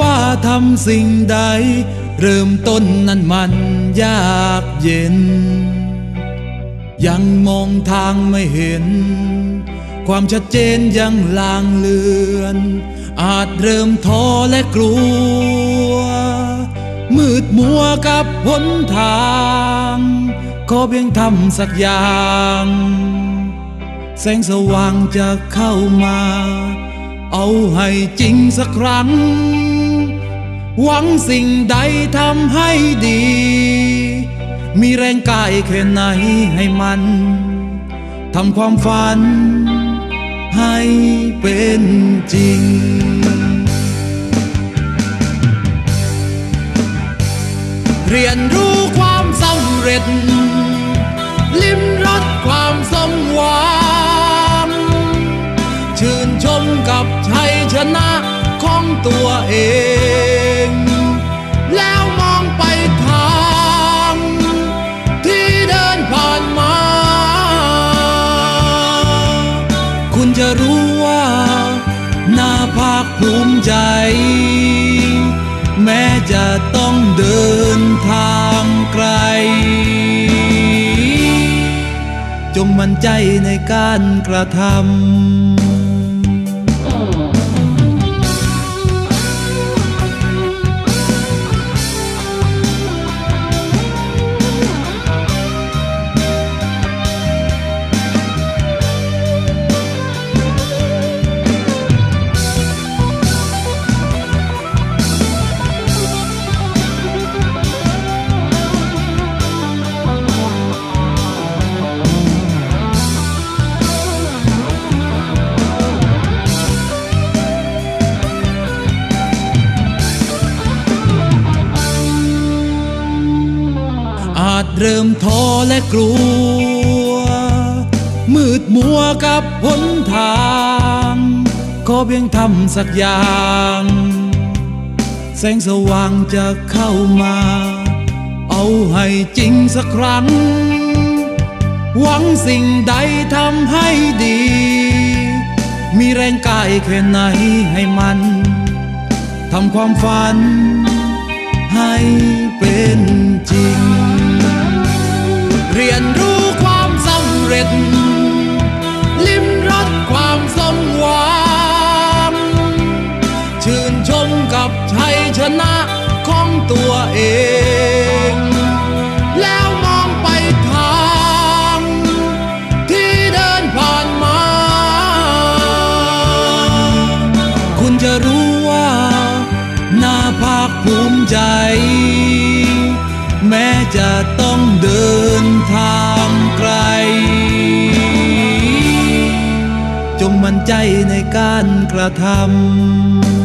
ว่าทำสิ่งใด เริ่มต้นนั้นมันยากเย็น ยังมองทางไม่เห็น ความชัดเจนยังลางเลือน อาจเริ่มท้อและกลัว มืดมัวกับหนทางขอเพียงทำสักอย่างแสงสว่างจะเข้ามา เอาให้จริงสักครั้ง หวังสิ่งใดทำให้ดี มีแรงกายแค่ไหนให้มันทำความฝัน ให้เป็นจริง เรียนรู้ความสำเร็จ ลิ้มรสความสมหวังชื่นชมกับชัยชนะ ของตัวเอง แล้วมองไปทางที่เดินผ่านมา คุณจะรู้ว่าน่าภาคภูมิใจ แม้จะต้องเดินทางไกล จงมั่นใจในการกระทำ เริ่มท้อและกลัว มืดมัวกับหนทางขอเพียงทำสักอย่าง แสงสว่างจะเข้ามา เอาให้จริงสักครั้ง หวังสิ่งใดทำให้ดี มีแรงกายแค่ไหนให้มันทำความฝันให้เป็นจริง เรียนรู้ความสำเร็จ ลิ้มรสความสมหวังชื่นชมกับชัยชนะของตัวเอง แล้วมองไปทางที่เดินผ่านมา คุณจะรู้ว่าน่าภาคภูมิใจ แม้จะต้องเดิน ทางไกล จงมั่นใจในการกระทำ